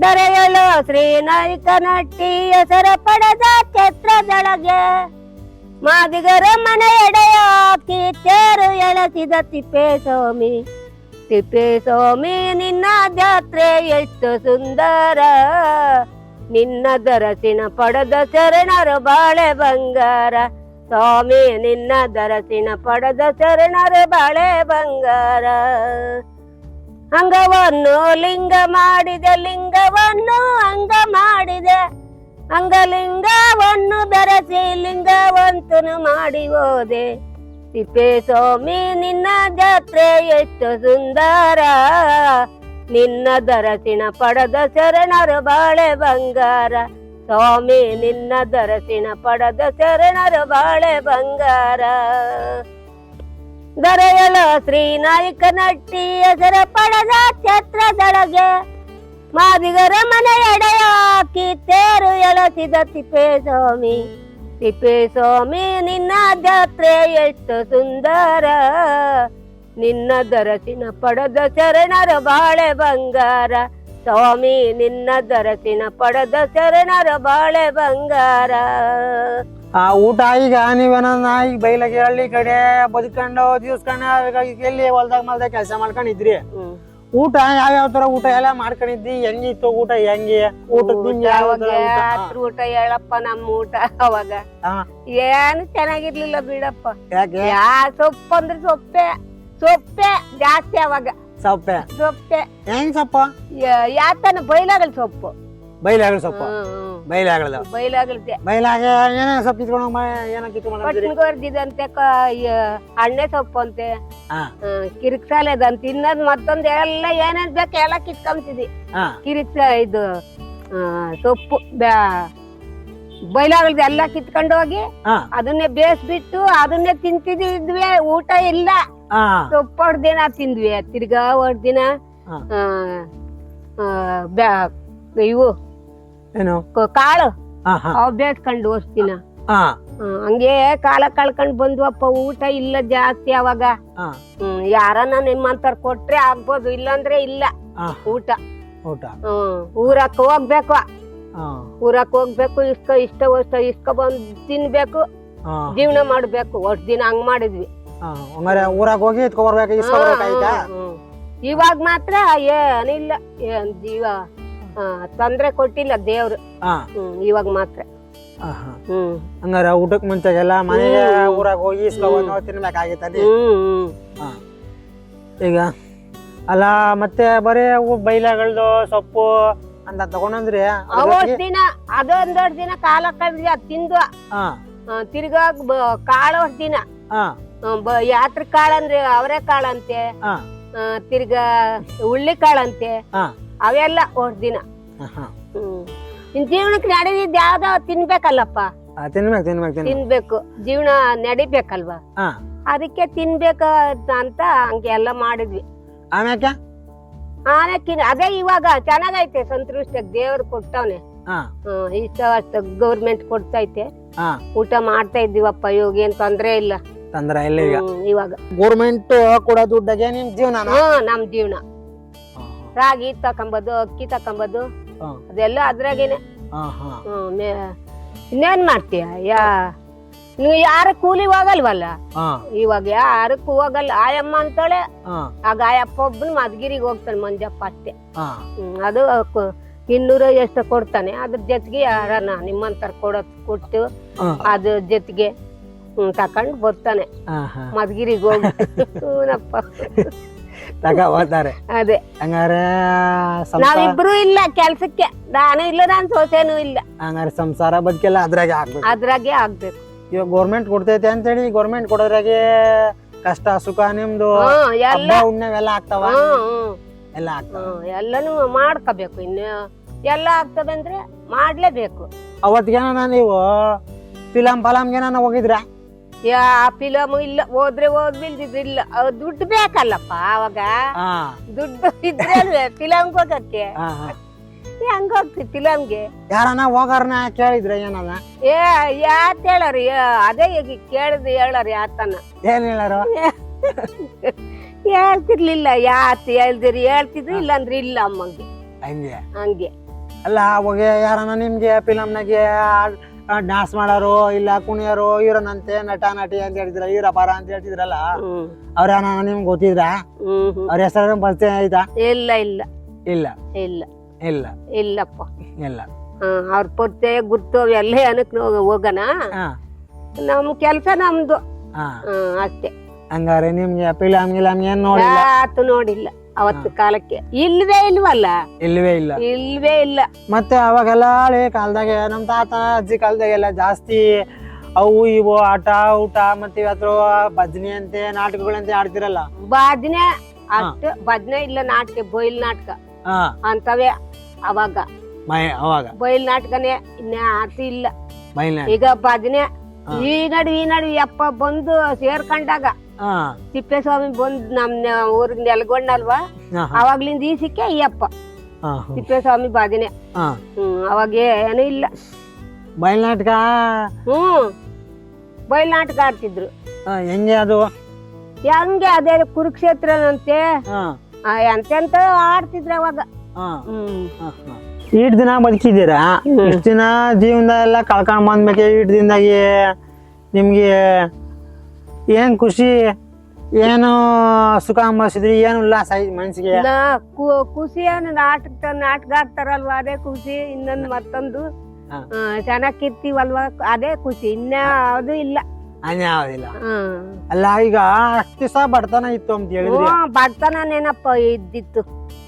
ದರೆಯಳು ಶ್ರೀನಾಯಕ ನಟ್ಟಿ, ಹೆಸರ ಪಡೆದ ಛತ್ರದೊಳಗೆ ಮಾದಿಗರ ಮನೆಯಡೆಯ ಎಡೆಯಾಕಿ ತೇರು ತಿಪ್ಪೇಸ್ವಾಮಿ. ತಿಪ್ಪೇಸ್ವಾಮಿ ತಿಪ್ಪೆ ಸ್ವಾಮಿ ನಿನ್ನ ಜಾತ್ರೆ ಎಷ್ಟು ಸುಂದರ. ನಿನ್ನ ದರಸಿನ ಪಡೆದ ಶರಣರ ಬಾಳೆ ಬಂಗಾರ. ಸ್ವಾಮಿ, ನಿನ್ನ ದರಸಿನ ಪಡೆದ ಶರಣರ ಬಾಳೆ ಬಂಗಾರ. ಅಂಗವನ್ನು ಲಿಂಗ ಮಾಡಿದೆ, ಲಿಂಗವನ್ನು ಅಂಗ ಮಾಡಿದೆ. ಅಂಗಲಿಂಗವನ್ನು ಬೆರೆಸಿ ಲಿಂಗವಂತನು ಮಾಡಿ ಹೋದೆ. ತಿಪ್ಪೆ ಸ್ವಾಮಿ ನಿನ್ನ ಜಾತ್ರೆ ಎಷ್ಟು ಸುಂದರ. ನಿನ್ನ ದರಸಿನ ಪಡದ ಶರಣರು ಬಾಳೆ ಬಂಗಾರ. ಸ್ವಾಮಿ, ನಿನ್ನ ದರಸಿನ ಪಡದ ಶರಣರು ಬಾಳೆ ಬಂಗಾರ. ದರೆಯಲ ಶ್ರೀನಾಯಕ ನಟ್ಟಿ ಹೆಸರ ಪಡದ ಛತ್ರದೊಳಗೆ ಮಾದಿಗರ ಮನೆ ಎಡೆಯಾಕಿ ತೇರು ಎಳಸಿದ ತಿಪ್ಪೆ ಸ್ವಾಮಿ ತಿಪ್ಪೆ ಸ್ವಾಮಿ ನಿನ್ನ ಜಾತ್ರೆ ಎಷ್ಟು ಸುಂದರ. ನಿನ್ನ ದರಸಿನ ಪಡೆದ ಶರಣರ ಬಾಳೆ ಬಂಗಾರ. ಸ್ವಾಮಿ ನಿನ್ನ ದರಸಿನ ಪಡೆದ ಶರಣರ ಬಾಳೆ ಬಂಗಾರ. ಆ ಊಟ ಈಗ ನೀವೇನ ಈಗ ಬೈಲಾಗಿ ಹಳ್ಳಿ ಕಡೆ ಬದುಕೊಂಡು ದಿವ್ಸ್ಕೊಂಡು ಎಲ್ಲಿ ಹೊಲ್ದಾಗ ಮಲ್ದಾಗ ಕೆಲಸ ಮಾಡ್ಕೊಂಡಿದ್ರಿ? ಊಟ ಯಾವ ತರ ಊಟ ಎಲ್ಲ ಮಾಡ್ಕೊಂಡಿದ್ದಿ? ಹೆಂಗಿತ್ತು ಊಟ? ಹೆಂಗೆ? ಯಾವ ಊಟ? ಊಟ? ಹೇಳಪ್ಪ ನಮ್ಮ ಊಟ ಅವಾಗ. ಏನು ಚೆನ್ನಾಗಿರ್ಲಿಲ್ಲ ಬಿಡಪ್ಪ. ಯಾ ಸೊಪ್ಪು ಅಂದ್ರೆ ಸೊಪ್ಪೆ. ಸೊಪ್ಪೆ ಜಾಸ್ತಿ ಅವಾಗ. ಸೊಪ್ಪೆ. ಸೊಪ್ಪೆ. ಹೆಂಗ್ ಸೊಪ್ಪ? ಯಾತನ ಬೈಲಾಗಲ್ ಸೊಪ್ಪು. ಬೈಲಾಗಲ ಸೊಪ್ಪು. ಬೈಲಾಗಲ ಬೈಲಾಗಲ್ತೆ ಬೈಲಾಗ ಏನ ಸೊಪ್ಪು ಕಿತ್ಕೊಂಡು ಏನ ಕಿತ್ಕೊಂಡು ಹಣ್ಣೆ ಸೊಪ್ಪು ಅಂತೆ ಕಿರಿಕ್ಸಾಲೆ ಕಿರಿಕ್ಸಾಲೆದಂತ. ಇನ್ನದ್ ಮತ್ತೊಂದ್ ಎಲ್ಲ ಏನೇನ್ ಬೇಕು ಎಲ್ಲ ಕಿತ್ಕೊಂತಿದ್ವಿ ಹಾ. ಕಿರಿಕ್ಸ ಇದು ಸೊಪ್ಪು ಬೈಲಾಗಲ್ದು ಎಲ್ಲ ಕಿತ್ಕೊಂಡು ಹೋಗಿ ಅದನ್ನೇ ಬೇಯಿಸ್ಬಿಟ್ಟು ಅದನ್ನೇ ತಿಂತಿದ್ವಿ ಊಟ ಇಲ್ಲ. ಸೊಪ್ಪು ಹೊಡ್ದಿನ ತಿಂದ್ವಿ ತಿರ್ಗಾ ಹೊಡ್ದಿನ ಇವು. ಏನು? ಕ- ಕಾಳು. ಹಾ ಹಾ. ಅವ್ ಬೇಡ್ಕೊಂಡು ಹಾ ಹಂಗೆ ಕಾಲ ಕಳ್ಕೊಂಡ್ ಬಂದ್ವಪ್ಪ ಊಟ ಇಲ್ಲ ಜಾಸ್ತಿ ಅವಾಗ. ಹಾ ಹ್ಮ್ ಯಾರನ್ನ ನಿಮ್ಮಂತರ್ ಕೊಟ್ರೆ ಆಗ್ಬೋದು ಇಲ್ಲಾಂದ್ರೆ ಇಲ್ಲ. ಹಾ ಊಟ. ಊಟ. ಹ್ಮ್ ಊರಕ್ ಹೋಗ್ಬೇಕು. ಹಾ ಊರಕ್ ಹೋಗ್ಬೇಕು ಇಸ್ಕ ಇಷ್ಟ ವರ್ಷ ಇಸ್ಕ ಬಂದ್ ತಿನ್ಬೇಕು. ಹಾ ಜೀವನ ಮಾಡ್ಬೇಕು. ಒಟ್ಟು ದಿನ ಹಂಗ್ ಮಾಡಿದ್ವಿ. ಹಾ ಹಂಗಾರೆ ಊರಾಗ ಹೋಗಿ ಇಟ್ಕೊಬರ್ಬೇಕು ಇಸ್ಕೊಬರ್ಬೇಕಾಯ್ತಾ ಹ್ಮ್, ಹ್ಮ್. ಇವಾಗ ಮಾತ್ರ ಏನಿಲ್ಲ. ಏನ್ ಜೀವ? ತೊಂದ್ರೆ ಕೊಟ್ಟಿಲ್ಲ ದೇವ್ರು. ಹಾ ಹ್ಮ್ ಇವಾಗ ಮಾತ್ರ. ಹಾ ಹಾ ಹ್ಮ್. ಹಂಗಾರ ಊಟಕ್ ಮುಂಚೆಗೆಲ್ಲ ಮನೆಗೆ ಊರಾಗ ಹೋಗಿ ಇಸ್ಕೊಬಂದು ತಿನ್ಬೇಕಾಗಿತ್ತಲ್ಲಿ ಹ್ಮ್ ಹ್ಮ್. ಈಗ? ಅಲ್ಲ ಮತ್ತೆ ಬರೀ ಅವು ಬೈಲಗಳದು ಸೊಪ್ಪು ಅಂತ ತಗೊಂಡ್ರಿ ಅವಷ್ಟು ದಿನ ಅದೊಂದೊಡ್ ದಿನ ಕಾಲ ಕಳ್ದಿ ಅದ್ ತಿಂದು ಹಾ ಆ, ತಿರ್ಗಾ ಬ- ಕಾಳು ದಿನ. ಹಾ ಆ, ಬ- ಯಾತ್ರ ಕಾಳಂದ್ರೆ ಅವರೇ ಕಾಳಂತೆ. ಹಾ ತಿರ್ಗಾ ಉಳ್ಳಿ ಕಾಳಂತೆ. ಹಾ ಅವೆಲ್ಲ ಒಟ್ ದಿನ. ಹ್ಮ್. ನಿನ್ ಜೀವನಕ್ಕೆ ನಡೆದಿದ್ ಯಾವ್ದೋ ತಿನ್ಬೇಕಲ್ಲಪ್ಪ. ತಿನ್ಬೇಕು ತಿನ್ಬೇಕು ತಿನ್ಬೇಕು. ತಿನ್ಬೇಕು. ಜೀವನ ನಡಿಬೇಕಲ್ವಾ? ಹಾ. ಅದಕ್ಕೆ ತಿನ್ಬೇಕ ಅಂತ ಹಂಗೆ ಎಲ್ಲ ಮಾಡಿದ್ವಿ. ಆಮ್ಯಾಕೆ? ಅದೇ ಇವಾಗ ಚೆನ್ನಾಗೈತೆ ಸಂತೃಷ್ಟ ದೇವ್ರು ಕೊಟ್ಟವ್ನೆ. ಹಾ. ಹ್ಮ್ ಇಷ್ಟ ಗೌರ್ಮೆಂಟ್ ಕೊಡ್ತೈತೆ. ಹಾ. ಊಟ ಮಾಡ್ತಾ ಇದ್ದೀವಪ್ಪ ಇವಾಗ ಏನ್ ತೊಂದ್ರೆ ಇಲ್ಲ. ತೊಂದ್ರೆ ಇಲ್ಲ ಈಗ. ಹ್ಮ್, ಇವಾಗ. ಗೋರ್ಮೆಂಟ್ ಕೊಡೋ ದುಡ್ಡಗೆ ನಿಮ್ ಜೀವನ ಹ್ಮ್ ನಮ್ ಜೀವನ. ರಾಗಿ ತಕೊಂಬದು ಅಕ್ಕಿ ತಕೊಂಬದು ಹಾ. ಅದೆಲ್ಲ ಅದ್ರಾಗೇನೆ. ಹಾ ಹಾ. ಹ್ಮ್, ಮೇ- ಇನ್ನೇನ್ ಮಾಡ್ತೀಯ? ಯಾ ನೀವು ಯಾರು ಕೂಲಿ ಹೋಗಲ್ವಲ್ಲ? ಹಾ. ಇವಾಗ ಯಾರಕ್ಕೂ ಹೋಗಲ್ಲ. ಆಯಮ್ಮ ಅಂತಾಳೆ. ಆ ಆಗ ಆಯಪ್ಪ ಒಬ್ಬನು ಮದ್ಗಿರಿಗೆ ಹೋಗ್ತಾನೆ ಮಂಜಪ್ಪ ಹಾ. ಹ್ಮ್, ಅದು ಕು- ಇನ್ನೂರ ಎಷ್ಟು ಕೊಡ್ತಾನೆ. ಅದ್ರ ಜೊತೆಗೆ ಯಾರನ್ನ ನಿಮ್ಮಂತರ ಕೊಡೋದ್ ಕೊಟ್ಟು ಹಾ. ಅದ್ರ ಜೊತೆಗೆ ತಕೊಂಡ್ ಬರ್ತಾನೆ. ಹಾ ಮದ್ಗಿರಿಗೆ ಹೋಗಿ (laughs) ಹೂನಪ್ಪ ತಗ ಹೋಗ್ತಾರೆ ಅದೇ. ಹಂಗಾರೆ ಸಂಸಾರ ನಾವಿಬ್ರು ಇಲ್ಲ ಕೆಲ್ಸಕ್ಕೆ. ನಾನು ಇಲ್ಲ ನಾನು ಸೊಸೆನೂ ಇಲ್ಲ. ಹಂಗಾರೆ ಸಂಸಾರ ಬದುಕೆಲ್ಲ ಅದ್ರಾಗೆ ಆಗ್ಬೇಕು. ಅದ್ರಾಗೆ ಆಗ್ಬೇಕು. ಇವಾಗ ಗೌರ್ಮೆಂಟ್ ಕೊಡ್ತೈತೆ ಅಂತೇಳಿ ಗೌರ್ಮೆಂಟ್ ಕೊಡೋದ್ರಾಗೆ ಕಷ್ಟ ಸುಖ ನಿಮ್ದು ಹ್ಮ್ ಎಲ್ಲ ಹಬ್ಬ ಹುಣ್ಣಿಮೆಲ್ಲ ಆಗ್ತಾವ? ಹ್ಮ್ ಹ್ಮ್. ಎಲ್ಲ ಆಗ್ತಾವ? ಹ್ಮ್ ಎಲ್ಲಾನು ಮಾಡ್ಕೋಬೇಕು. ಇನ್ನು ಎಲ್ಲ ಆಗ್ತದಂದ್ರೆ ಮಾಡ್ಲೇಬೇಕು. ಅವತ್ತಿಗೇನ ನೀವು ಫಿಲಂ ಫಲಂಗೆ ನಾನು ಹೋಗಿದ್ರ? ಯಾ ಫಿಲಮ್ ಇಲ್ಲ ಹೋದ್ರೆ ಹೋದ್ಬಿಲ್ದಿದ್ರೆ ಇಲ್ಲ ಅವ್ ದುಡ್ಡು ಬೇಕಲ್ಲಪ್ಪ ಅವಾಗ? ದುಡ್ಡು ಇದ್ರೆ ಫಿಲಮ್ಗೆ ಹೋಗಕ್ಕೆ? ಹೆಂಗ್ ಹೋಗ್ತಿ ಫಿಲಮ್ಗೆ? ಯಾರನ್ನ ಹೋಗಾರನ ಕೇಳಿದ್ರ ಏನದ ಏ ಯಾತ್ ಹೇಳರಿ? ಅದೇ ಈಗ ಕೇಳಿದ್ ಹೇಳರಿ ಯಾತನ. ಏನ್ ಯಾ ಹೇಳ್ತಿರ್ಲಿಲ್ಲ ಯಾತ್ ಹೇಳ್ದಿರಿ ಹೇಳ್ತಿದ್ರು ಇಲ್ಲಾಂದ್ರೆ ಇಲ್ಲ ಅಮ್ಮಂಗೆ. ಹಂಗೆ. ಹಂಗೆ. ಅಲ್ಲ ಅವಾಗ ಯಾರನ್ನ ನಿಮ್ಗೆ ಫಿಲಂನಾಗೆ ಡಾನ್ಸ್ ಮಾಡೋರು ಇಲ್ಲ ಕುಣಿಯೋರು ಇವ್ರನ್ನಂತೆ ನಟ ನಟಿ ಅಂತ ಹೇಳ್ತಿದ್ರ ಹೀರಪಾರ ಅಂತ ಹೇಳ್ತಿದ್ರಲ್ಲ ಅವ್ರ ನಿಮ್ಗೆ ಗೊತ್ತಿದ್ರ. ಅವ್ರ ಹೆಸರು ಪರಿಚಯ ಆಯ್ತಾ? ಇಲ್ಲ ಇಲ್ಲ. ಇಲ್ಲ. ಇಲ್ಲ. ಇಲ್ಲ. ಇಲ್ಲಪ್ಪ. ಇಲ್ಲ. ಅವ್ರ ಪರಿಚಯ ಗುರ್ತು ಎಲ್ಲ ಏನಕ್ಕೆ ಹೋಗೋಣ ನಮ್ ಕೆಲ್ಸ ನಮ್ದು. ಅಷ್ಟೇ. ಹಂಗಾರೆ ನಿಮ್ಗೆ ಫಿಲಮ್ ಗಿಲಂ ಏನ್ ನೋಡಿಲ್ಲ? ಆತು ನೋಡಿಲ್ಲ. ಅವತ್ತು ಕಾಲಕ್ಕೆ. ಇಲ್ವೇ ಇಲ್ವಲ್ಲ? ಇಲ್ವೇ ಇಲ್ಲ. ಇಲ್ವೇ ಇಲ್ಲ. ಮತ್ತೆ ಅವಾಗೆಲ್ಲ ಹಳೆ ಕಾಲದಾಗೆ ನಮ್ ತಾತ ಅಜ್ಜಿ ಕಾಲದಾಗೆಲ್ಲ ಜಾಸ್ತಿ ಅವು ಇವು ಆಟ ಊಟ ಮತ್ತೆ ಇವತ್ತು ಭಜನೆ ಅಂತೆ ನಾಟಕಗಳಂತೆ ಆಡ್ತಿರಲ್ಲ. ಭಜನೆ ಅಷ್ಟು ಭಜನೆ ಇಲ್ಲ ನಾಟಕ ಬಯಲ್ ನಾಟಕ. ಹಾ. ಅಂತವೇ ಅವಾಗ. ಮೈ ಅವಾಗ. ಬಯಲ್ ನಾಟಕನೇ ಇನ್ನ ಆಟ ಇಲ್ಲ. ಮೈನ ಈಗ ಭಜನೆ ಈ ನಡು ಈ ನಡು ಯಪ್ಪ ಬಂದು ಸೇರ್ಕೊಂಡಾಗ ತಿಪ್ಪೇಸ್ವಾಮಿ ಬಂದ್ ನಮ್ ಊರಿಗೆ ನೆಲ್ಗೊಂಡಲ್ವಾ? ಅವಾಗ್ಲಿಂದ ಅವಾಗ್ಲಿಂದ ಈಸಕ್ಕೆ ಈ ಅಪ್ಪ. ತಿಪ್ಪೇಸ್ವಾಮಿ ಸ್ವಾಮಿ ಹಾ. ಹ್ಮ್ ಅವಾಗ ಏನೂ ಇಲ್ಲ. ಬಯಲ್ ನಾಟಕ ಹ್ಮ್. ಬಯಲ್ ನಾಟಕ ಆಡ್ತಿದ್ರು ಹೆಂಗೆ ಅದು? ಹೆಂಗೆ ಅದೇ ಕುರುಕ್ಷೇತ್ರನಂತೆ ಎಂತೆಂತ ಆಡ್ತಿದ್ರು ಅವಾಗ. ಈಟ್ ಇಟ್ ದಿನ ಬದುಕಿದ್ದೀರಾ? ಇಷ್ಟು ದಿನ ಜೀವನದ ಎಲ್ಲ ಕಳ್ಕೊಂಡ್ ಬಂದ್ಮೇಲೆ ಇಟ್ ದಿನದಾಗಿ ನಿಮ್ಗೆ ಏನ್ ಖುಷಿ? ಏನು ಸುಖ ಅಂಬಸಿದ್ರಿ ಏನು ಉಲ್ಲಾಸ ಮನ್ಸಿಗೆ. ಖುಷಿ ಖುಷಿಯನ್ನು ನಾಟಕ ನಾಟಕ ಆಡ್ತಾರಲ್ವಾ ಅದೇ ಖುಷಿ. ಇನ್ನೊಂದು ಮತ್ತೊಂದು ಚೆನ್ನಾಗಿ ಚೆನ್ನಾಗಿರ್ತೀವಲ್ವಾ ಅದೇ ಖುಷಿ. ಇನ್ನ ಅದು ಇಲ್ಲ. ಅನ್ಯಾವುದಿಲ್ಲ ಅಲ್ಲ ಈಗ ಅಷ್ಟ್ ದಿವಸ ಬಡತನ ಇತ್ತು ಅಂತ ಹೇಳಿದ್ರಿ? ಹ್ಮ್, ಬಡತನ ನೆನಪ ಇದ್ದಿತ್ತು?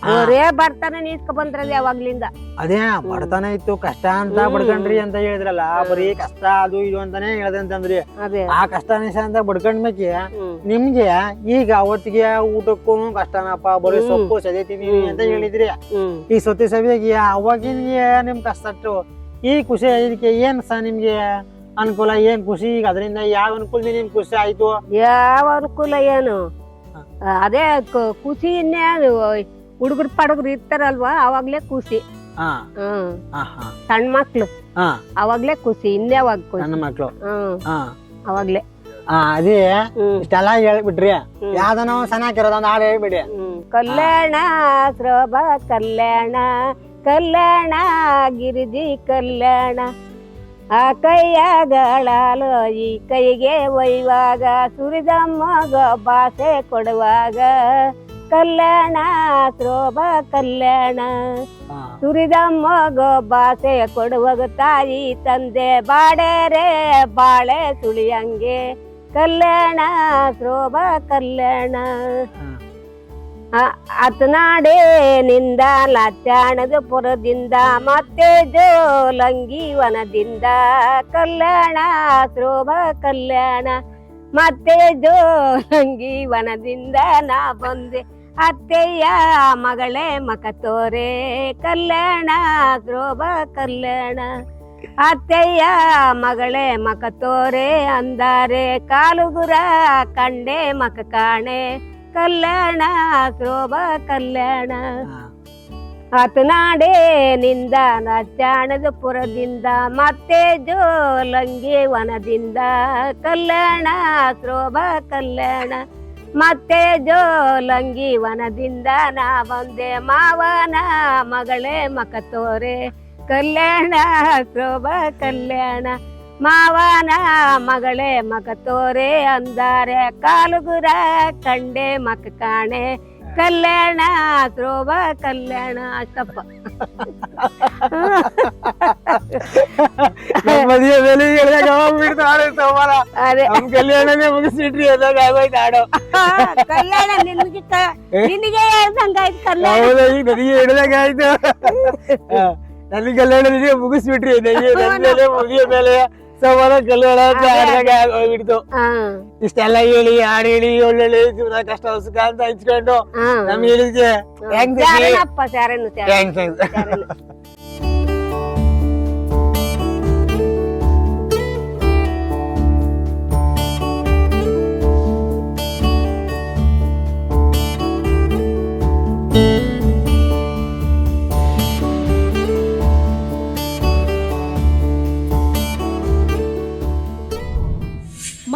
ಅವರೇ ಬಡತನ ನೀಡ್ಕೊ ಬಂದ್ರಲ್ಲ ಯಾವಾಗ್ಲಿಂದ? ಅದೇ ಬಡತನ ಇತ್ತು ಕಷ್ಟ ಅಂತ. ಬಡ್ಕಂಡ್ರಿ ಅಂತ ಹೇಳಿದ್ರಲ್ಲ ಬರೀ ಕಷ್ಟ ಅದು ಇದು ಅಂತಾನೆ ಹೇಳ್ದಂತಂದ್ರಿ ಅದೇ. ಆ ಕಷ್ಟ ಅನಿಸ ಅಂತ ಬಡ್ಕಂಡ್ಮೇಕೆ ಹ್ಮ್. ನಿಮ್ಗೆ ಈಗ ಅವತ್ತಿಗೆ ಊಟಕ್ಕೂ ಕಷ್ಟನಪ್ಪ ಬರೀ ಸೊಪ್ಪು ಸದೆ ತಿಂದೀವಿ ಅಂತ ಹೇಳಿದ್ರಿ. ಹ್ಮ್. ಈ ಸೊತ್ತಿ ಸಭೆಗೆ ಅವಾಗಿನ ನಿಮ್ ಕಷ್ಟ ಈ ಖುಷಿ ಇದಕ್ಕೆ ಏನ್ ಸ ನಿಮ್ಗೆ? ಅನುಕೂಲ ಏನ್ ಖುಷಿ ಈಗ ಅದರಿಂದ ಯಾವ ಅನುಕೂಲ ನಿಮ್ ಖುಷಿ ಆಯ್ತು? ಯಾವ ಅನುಕೂಲ ಏನು? ಅದೇ ಖುಷಿ ಇನ್ನೇ ಹುಡುಗರು ಪಡುಗರು ಇರ್ತಾರಲ್ವಾ ಅವಾಗ್ಲೇ ಖುಷಿ. ಸಣ್ಣ ಮಕ್ಳು. ಅವಾಗ್ಲೇ ಖುಷಿ ಇನ್ಯಾವಾಗ ಸಣ್ಣ ಮಕ್ಳು. ಅವಾಗ್ಲೇ. ಅದೇ ಇಷ್ಟೆಲ್ಲ ಹೇಳ್ಬಿಟ್ರಿ. ಯಾವ್ದನೋ ಚೆನ್ನಾಗಿರೋದು ಒಂದು ಹಾಡು ಹೇಳ್ಬಿಡಿ. ಕಲ್ಯಾಣ ಶ್ರೋಭ ಕಲ್ಯಾಣ ಕಲ್ಯಾಣ ಗಿರಿಜಿ ಕಲ್ಯಾಣ ಆ ಕೈಯಾಗಳಾಲು ಈ ಕೈಗೆ ಒಯ್ಯುವಾಗ ಸುರಿದಮ್ಮಗ ಭಾಷೆ ಕೊಡುವಾಗ. ಕಲ್ಯಾಣ ಶ್ರೋಭ ಕಲ್ಯಾಣ. ಸುರಿದಮ್ಮ ಸುರಿದಮ್ಮಗ ಭಾಷೆ ಕೊಡುವಾಗ ತಾಯಿ ತಂದೆ ಬಾಡೇರೆ ಬಾಳೆ ಸುಳಿಯಂಗೆ. ಕಲ್ಯಾಣ ಶ್ರೋಭ ಕಲ್ಯಾಣ. ಅತನಾಡೆ ನಿಂದ ಲಾಚಾಣದ ಪುರದಿಂದ, ಮತ್ತೆ ಜೋಲಂಗಿ ವನದಿಂದ ಕಲ್ಯಾಣ, ಶೋಭ ಕಲ್ಯಾಣ, ಮತ್ತೆ ಜೋಲಂಗಿ ವನದಿಂದ ನಾ ಬಂದೆ. ಅತ್ತೆಯ ಮಗಳೇ ಮಕತೋರೆ ಕಲ್ಯಾಣ, ಶೋಭ ಕಲ್ಯಾಣ. ಅತ್ತೆಯ ಮಗಳೇ ಮಕತೋರೆ ಅಂದಾರೆ ಕಾಲುಗುರ ಕಂಡೆ ಮಕ ಕಾಣೆ. ಕಲ್ಯಾಣ ಶೋಭ ಕಲ್ಯಾಣ. ಆತನಾಡೆ ನಿಂದ ನಚಾಣದ ಪುರದಿಂದ ಮತ್ತೆ ಜೋಲಂಗಿ ವನದಿಂದ. ಕಲ್ಯಾಣ ಶೋಭ ಕಲ್ಯಾಣ ಮತ್ತೆ ಜೋಲಂಗಿ ವನದಿಂದ. ನಾ ಬಂದೆ ಮಾವನ ಮಗಳೇ ಮಕತೋರೆ. ಕಲ್ಯಾಣ ಶೋಭ ಕಲ್ಯಾಣ ಮಾವನ ಮಗಳೇ ಮಕ ತೋರೆ ಅಂದಾರೆ ಕಾಲುಗುರ ಕಂಡೆ ಮಕ ಕಾಣೆ ಕಲ್ಯಾಣ ಶೋಭ ಕಲ್ಯಾಣ ಅಷ್ಟಪ್ಪ ನಮ್ ಮದುವೆ ಬೆಲೆ ಹೇಳಿದಾಗ ಹೋಗ್ಬಿಡ್ತು ಆಡೋ ಸೋಮವಾರ ಅದೇ ನಮ್ ಕಲ್ಯಾಣನೇ ಮುಗಿಸ್ಬಿಟ್ರಿ ಅದಾಗ ಆಗೋಯ್ತು ಆಡೋ ಕಲ್ಯಾಣ ನಿನ್ಗೆ ಕ- ನಿನಗೆ ಹೇಳ್ದಂಗಾಯ್ತು ಕಲ್ಯಾಣ ಹೌದಾ ಈಗ ನನಗೆ ಹಿಡ್ದಾಗ ಆಯ್ತು ನನಗೆ ಕಲ್ಯಾಣ ನಿನಗೆ ಮುಗಿಸ್ಬಿಟ್ರಿ ನನಗೆ ನನ್ ಮೇಲೆ ಮದುವೆ ಮೇಲೆ ಸೋಮವಾರ ಕಲ್ಯಾಣ ಅಂತ ಆಡ್ದಾಗ ಹೋಗ್ಬಿಡ್ತು ಹಾ ಇಷ್ಟೆಲ್ಲ ಹೇಳಿ ಹಾಡು ಹೇಳಿ ಒಳ್ಳೊಳ್ಳೆ ಜೀವನ ಕಷ್ಟ ಸುಖ ಅಂತ ಹಂಚ್ಕೊಂಡು ಹಾ ನಮ್ಗೆ ಹೇಳಿದ್ಕೆ ಹೆಂಗ್ ಶಾರಣಪ್ಪ ಶಾರಣ ಶಾರಣ ಥ್ಯಾಂಕ್ಸ್ ಥ್ಯಾಂಕ್ಸ್